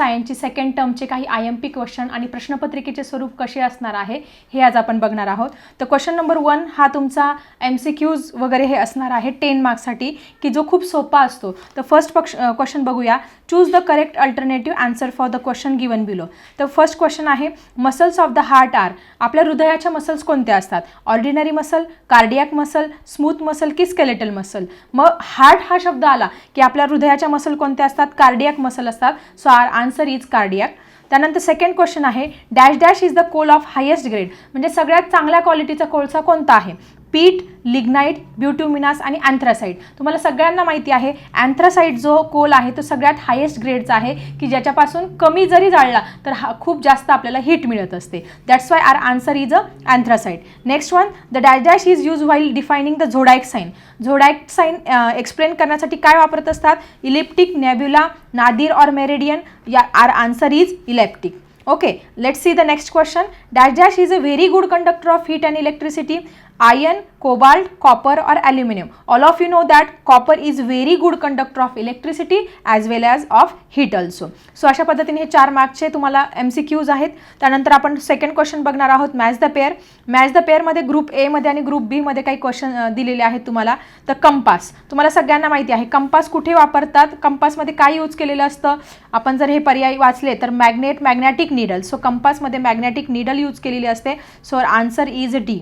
सायन्सची सेकंड टर्मचे काही आय एम पी क्वेश्चन आणि प्रश्नपत्रिकेचे स्वरूप कसे असणार आहे हे आज आपण बघणार आहोत. तर क्वेश्चन नंबर वन हा तुमचा एम सी क्यूज वगैरे हे असणार आहे टेन मार्क्ससाठी की जो खूप सोपा असतो. तर फर्स्ट पक्ष क्वेश्चन बघूया. Choose the correct alternative answer for the question given below तर फर्स्ट क्वेश्चन आहे muscles of the heart are आपल्या हृदयाच्या मसल्स कोणत्या असतात? Ordinary muscle cardiac muscle smooth muscle की स्केलेटल मसल मग हार्ट हा शब्द आला की आपल्या हृदयाच्या मसल कोणत्या असतात? कार्डियाक मसल असतात. So our answer is cardiac त्यानंतर सेकंड क्वेश्चन आहे dash dash is the coal of highest grade म्हणजे सगळ्यात चांगल्या क्वालिटीचा कोळसा कोणता आहे? पीट लिग्नाईट ब्युट्युमिनास आणि अँथ्रासाईट तुम्हाला सगळ्यांना माहिती आहे अँथ्रासाईट जो कोल आहे तो सगळ्यात हायेस्ट ग्रेडचा आहे की ज्याच्यापासून कमी जरी जाळला तर हा खूप जास्त आपल्याला हिट मिळत असते. That's why our answer is a anthracite next one the dash is use while defining the zodiac sign zodiac sign explain करण्यासाठी काय वापरत असतात? Elliptic nebula nadir or meridian या our answer is ecliptic okay let's see the next question dash dash is a very good conductor of heat and electricity iron cobalt copper or aluminum all of you know that copper is very good conductor of electricity as well as of heat also. So अशा पद्धतीने हे चार मार्कचे तुम्हाला M C Qs आहेत. त्यानंतर आपण second question बघणार आहोत match the pair match the पेअरमध्ये group एमध्ये आणि ग्रुप बीमध्ये काही क्वेश्चन दिलेले आहेत तुम्हाला. तर कंपास तुम्हाला सगळ्यांना माहिती आहे कंपास कुठे वापरतात? कंपासमध्ये काय यूज केलेलं असतं? आपण जर हे पर्याय वाचले तर मॅग्नेट मॅग्नेटिक निडल सो कंपासमध्ये मॅग्नेटिक निडल यूज केलेली असते. So answer is D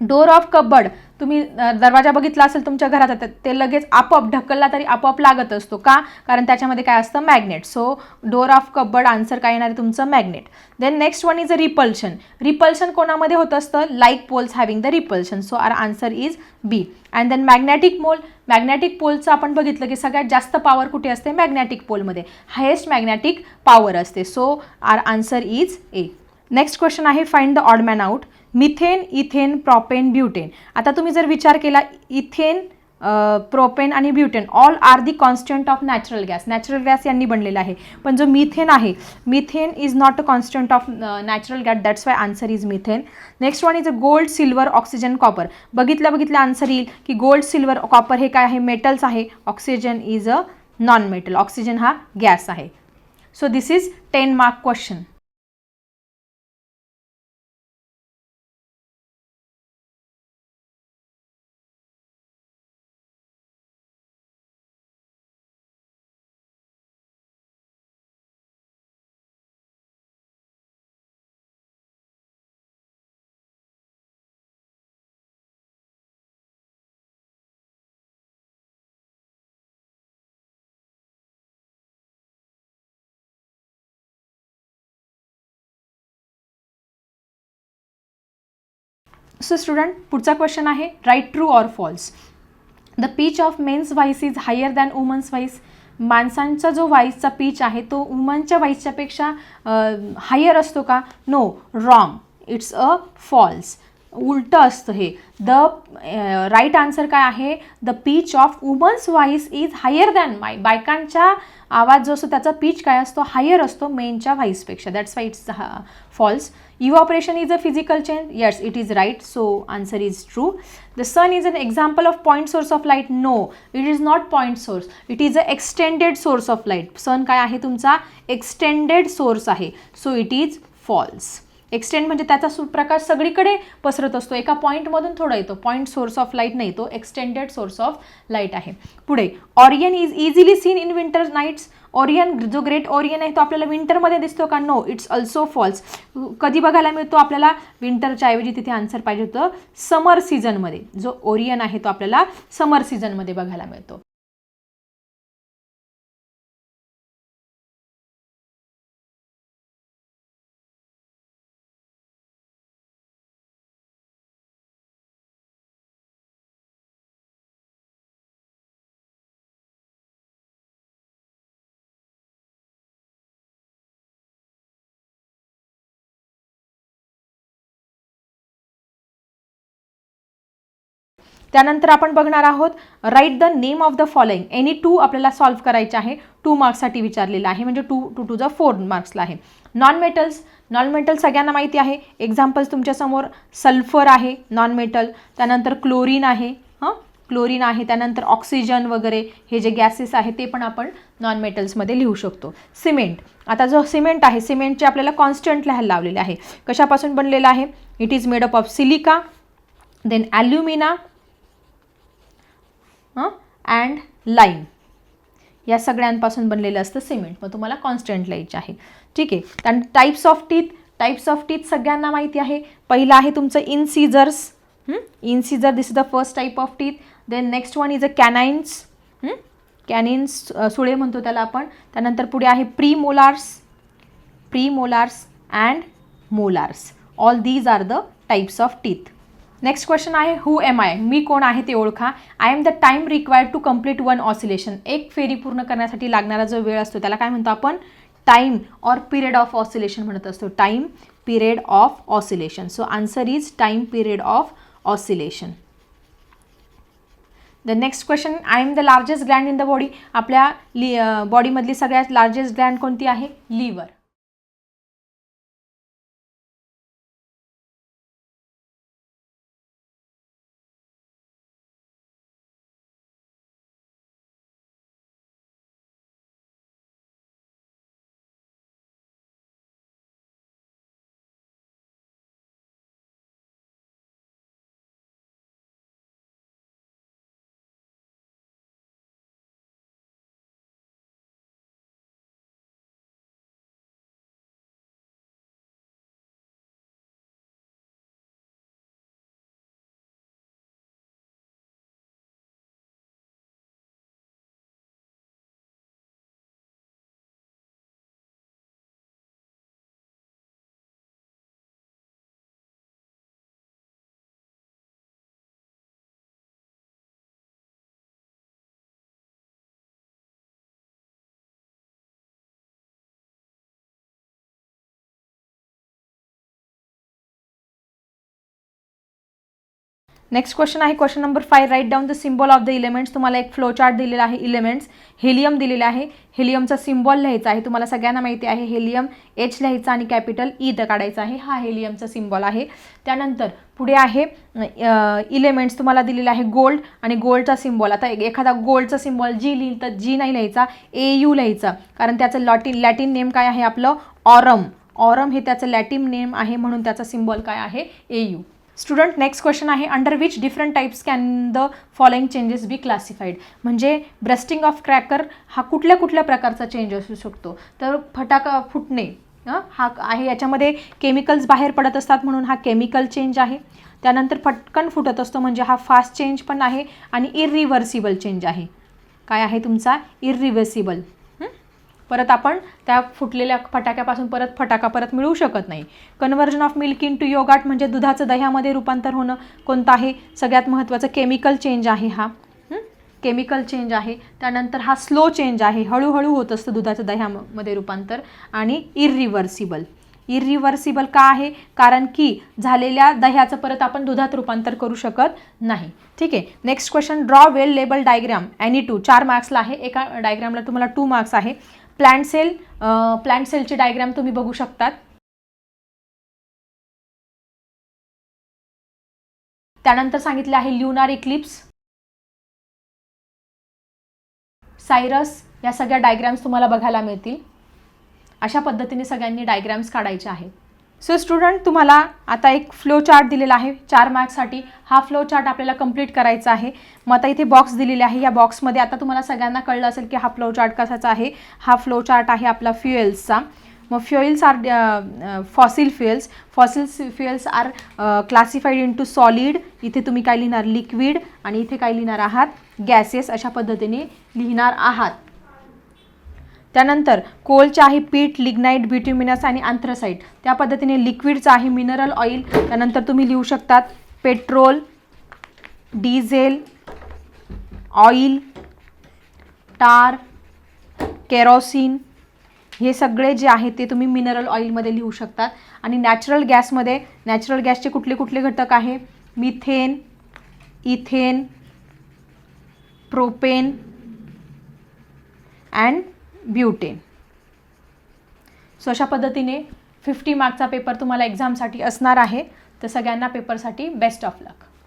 door of cupboard. तुम्ही दरवाजा बघितला असेल तुमच्या घरात आता ते लगेच आपोआप ढकलला तरी आपोआप लागत असतो. का? कारण त्याच्यामध्ये काय असतं? Magnet. So door of cupboard answer काय येणार आहे तुमचं? Magnet. Then next one is a repulsion repulsion कोणामध्ये होत असतं? Like poles having the repulsion so our answer is B and then magnetic mole magnetic पोलचं आपण बघितलं की सगळ्यात जास्त पॉवर कुठे असते? मॅग्नेटिक पोलमध्ये हायेस्ट मॅग्नेटिक पॉवर असते. So our answer is A next question आहे find the odd man out methane ethane propane butane. आता तुम्ही जर विचार केला इथेन प्रोपेन आणि butane all are the constant of natural gas natural gas यांनी बनलेला आहे. पण जो मिथेन आहे methane is not a constant of natural gas that's why answer is methane. Next one is a gold silver oxygen copper बघितल्या बघितल्या answer येईल की गोल्ड सिल्वर कॉपर हे काय आहे? मेटल्स आहे. Oxygen is a non metal oxygen हा gas आहे. So this is ten mark question so student पुढचा क्वेश्चन आहे right true or false the pitch of men's voice is higher than woman's voice माणसांचा जो व्हाईसचा peach आहे तो वुमनच्या वाईसच्यापेक्षा higher असतो का? No wrong it's a false उलटं असतं हे. द राईट आन्सर काय आहे? The pitch of woman's voice is higher than my बायकांच्या आवाज जो असतो त्याचा पीच काय असतो? हायर असतो मेनच्या व्हाईसपेक्षा that's why it's false evaporation is a physical change yes it is right so answer is true the sun is an example of point source of light no it is not point source it is a extended source of light sun काय आहे तुमचा? Extended source आहे. So it is false extend म्हणजे त्याचा सु सगळीकडे पसरत असतो. एका पॉईंटमधून थोडा येतो. पॉईंट सोर्स ऑफ लाइट नाही तो एक्सटेंडेड सोर्स ऑफ लाइट आहे. पुढे Orion is easily seen in winter nights Orion जो ग्रेट ओरियन आहे तो आपल्याला विंटरमध्ये दिसतो का? नो इट्स ऑल्सो फॉल्स कधी बघायला मिळतो आपल्याला? विंटरच्या ऐवजी तिथे आन्सर पाहिजे होतं. समर सीझनमध्ये जो ओरियन आहे तो आपल्याला समर सीझनमध्ये बघायला मिळतो. त्यानंतर आपण बघणार आहोत write the name of the following any two आपल्याला सॉल्व्ह करायचे आहे. टू मार्क्ससाठी विचारलेलं आहे. म्हणजे टू टू टू ज फोर मार्क्सला आहे. नॉन मेटल्स नॉन मेटल सगळ्यांना माहिती आहे. एक्झाम्पल्स तुमच्यासमोर सल्फर आहे नॉन मेटल त्यानंतर क्लोरीन आहे हां? क्लोरीन आहे. त्यानंतर ऑक्सिजन वगैरे हे जे गॅसेस आहे ते पण आपण नॉन मेटल्समध्ये लिहू शकतो. सिमेंट आता जो सिमेंट आहे सिमेंटचे आपल्याला कॉन्स्टंट लिहायला लावलेले आहे. कशापासून बनलेलं आहे? It is made up of silica then alumina and lime या सगळ्यांपासून बनलेलं असतं सिमेंट मग तुम्हाला कॉन्स्टंट लिहायचे आहे. ठीक आहे. आणि types of teeth types of teeth सगळ्यांना माहिती आहे. पहिलं आहे तुमचं incisors incisor this is the first type of teeth then next one is a canines canines Sule म्हणतो त्याला आपण. त्यानंतर पुढे आहे premolars premolars and molars all these are the types of teeth next question आहे हू एम आय मी कोण आहे ते ओळखा. I am the time required to complete one oscillation एक फेरी पूर्ण करण्यासाठी लागणारा जो वेळ असतो त्याला काय म्हणतो आपण? Time or period of oscillation म्हणत असतो. Time period of oscillation so answer is time period of oscillation the next question I am the largest gland in the body आपल्या लि बॉडीमधली सगळ्यात लार्जेस्ट ग्लँड कोणती आहे? लिव्हर नेक्स्ट क्वेश्चन आहे question number five write down the symbol of the elements तुम्हाला एक flow chart दिलेला आहे इलेमेंट्स हेलियम दिलेला आहे. हेलियमचा सिम्बॉल लिहायचा आहे. तुम्हाला सगळ्यांना माहिती आहे हेलियम एच लिहायचा आणि कॅपिटल ई e द काढायचा आहे. हा हेलियमचा सिम्बॉल आहे. त्यानंतर पुढे आहे इलेमेंट्स तुम्हाला दिलेला आहे गोल्ड आणि गोल्डचा सिम्बॉल आता एखादा गोल्डचा सिम्बॉल जी लिहिल तर जी नाही लिहायचा ए यू लिहायचा. कारण त्याचं लॉटिन लॅटिन नेम काय आहे आपलं? ऑरम ऑरम हे त्याचं लॅटिन नेम आहे म्हणून त्याचा सिम्बॉल काय आहे? A U student next question आहे under which different types can the following changes be classified म्हणजे ब्रेस्टिंग ऑफ क्रॅकर हा कुठल्या कुठल्या प्रकारचा चेंज असू शकतो? तर फटाका फुटणे हा आहे याच्यामध्ये केमिकल्स बाहेर पडत असतात म्हणून हा केमिकल चेंज आहे. त्यानंतर फटकन फुटत असतो म्हणजे हा फास्ट चेंज पण आहे आणि इरिव्हर्सिबल चेंज आहे. काय आहे तुमचा? इरिव्हर्सिबल परत आपण त्या फुटलेल्या फटाक्यापासून परत फटाका परत मिळू शकत नाही. Conversion of milk into yogurt म्हणजे दुधाचं दह्यामध्ये रूपांतर होणं कोणतं आहे सगळ्यात महत्त्वाचं केमिकल चेंज आहे हा. केमिकल चेंज आहे. त्यानंतर हा स्लो चेंज आहे. हळूहळू होत असतं दुधाचं दह्यामध्ये रूपांतर आणि इरिव्हर्सिबल इरिव्हर्सिबल का आहे? कारण की झालेल्या दह्याचं परत आपण दुधात रूपांतर करू शकत नाही. ठीक आहे? Next question draw well label diagram any two चार मार्क्सला आहे. एका डायग्रामला तुम्हाला टू मार्क्स आहे. प्लांट सेल प्लांट सेलची डायग्राम तुम्ही बघू शकतात. त्यानंतर सांगितले आहे ल्युनार इक्लिप्स. सायरस या सगळ्या डायग्राम्स तुम्हाला बघायला मिळतील. अशा पद्धतीने सगळ्यांनी डायग्राम्स काढायचे आहेत. सो स्टुडंट तुम्हाला आता एक फ्लो चार्ट दिलेला आहे. चार मार्क्ससाठी हा फ्लो चार्ट आपल्याला कंप्लीट करायचा आहे. मग आता इथे बॉक्स दिलेले आहे. या बॉक्समध्ये आता तुम्हाला सगळ्यांना कळलं असेल की हा फ्लो चार्ट कसाचा आहे. हा फ्लो चार्ट आहे आपला फ्युएल्सचा मग fuels are fossil fuels fossil fuels are classified into solid इथे तुम्ही काय लिहिणार? लिक्विड आणि इथे काय लिहिणार आहात? गॅसेस अशा पद्धतीने लिहिणार आहात. त्यानंतर कोलचे आहे पीठ लिग्नाईट ब्युटिमिनस आणि अँथ्रसाईट त्या पद्धतीने लिक्विडचं आहे मिनरल ऑइल त्यानंतर तुम्ही लिहू शकतात petrol diesel oil tar kerosene. हे सगळे जे आहे ते तुम्ही मिनरल ऑइलमध्ये लिहू शकतात. आणि नॅचरल गॅसमध्ये नॅचरल गॅसचे कुठले कुठले घटक आहे? Methane ethane propane and butane. So अशा पद्धतीने फिफ्टी मार्कचा पेपर तुम्हाला एक्झामसाठी असणार आहे. तर सगळ्यांना पेपरसाठी बेस्ट ऑफ लक